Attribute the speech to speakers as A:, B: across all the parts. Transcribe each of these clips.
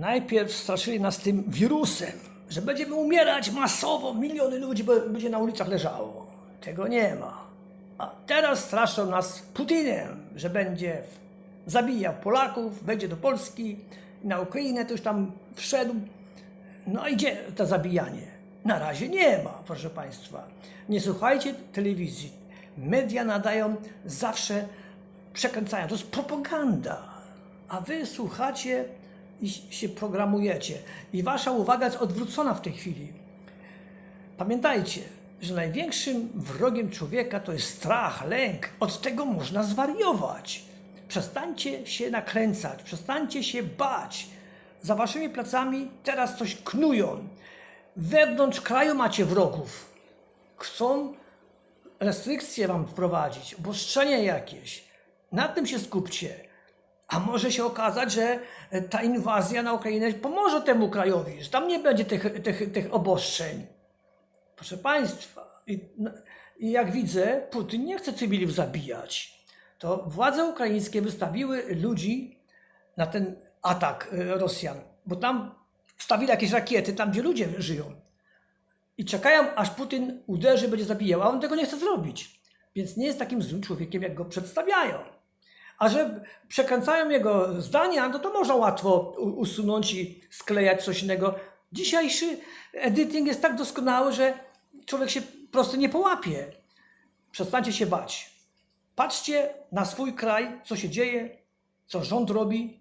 A: Najpierw straszyli nas tym wirusem, że będziemy umierać masowo, miliony ludzi będzie na ulicach leżało. Tego nie ma. A teraz straszą nas Putinem, że będzie zabijał Polaków, będzie do Polski, na Ukrainę to już tam wszedł. No i gdzie to zabijanie? Na razie nie ma, proszę Państwa. Nie słuchajcie telewizji. Media nadają zawsze przekręcają. To jest propaganda. A wy słuchacie i się programujecie. I wasza uwaga jest odwrócona w tej chwili. Pamiętajcie, że największym wrogiem człowieka to jest strach, lęk. Od tego można zwariować. Przestańcie się nakręcać, przestańcie się bać. Za waszymi plecami teraz coś knują. Wewnątrz kraju macie wrogów. Chcą restrykcje wam wprowadzić, obostrzenia jakieś. Na tym się skupcie. A może się okazać, że ta inwazja na Ukrainę pomoże temu krajowi, że tam nie będzie tych, tych, tych obostrzeń. Proszę Państwa, i, no, i jak widzę, Putin nie chce cywilów zabijać. To władze ukraińskie wystawiły ludzi na ten atak e, Rosjan, bo tam wstawili jakieś rakiety, tam gdzie ludzie żyją. I czekają, aż Putin uderzy, będzie zabijał, a on tego nie chce zrobić. Więc nie jest takim złym człowiekiem, jak go przedstawiają. A że przekręcają jego zdania, no to można łatwo usunąć i sklejać coś innego. Dzisiejszy editing jest tak doskonały, że człowiek się po prostu nie połapie. Przestańcie się bać. Patrzcie na swój kraj, co się dzieje, co rząd robi,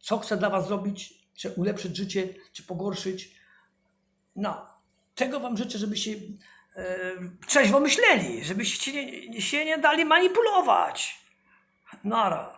A: co chce dla was zrobić, czy ulepszyć życie, czy pogorszyć. No, tego wam życzę, żebyście e, trzeźwo myśleli, żebyście nie, się nie dali manipulować. not a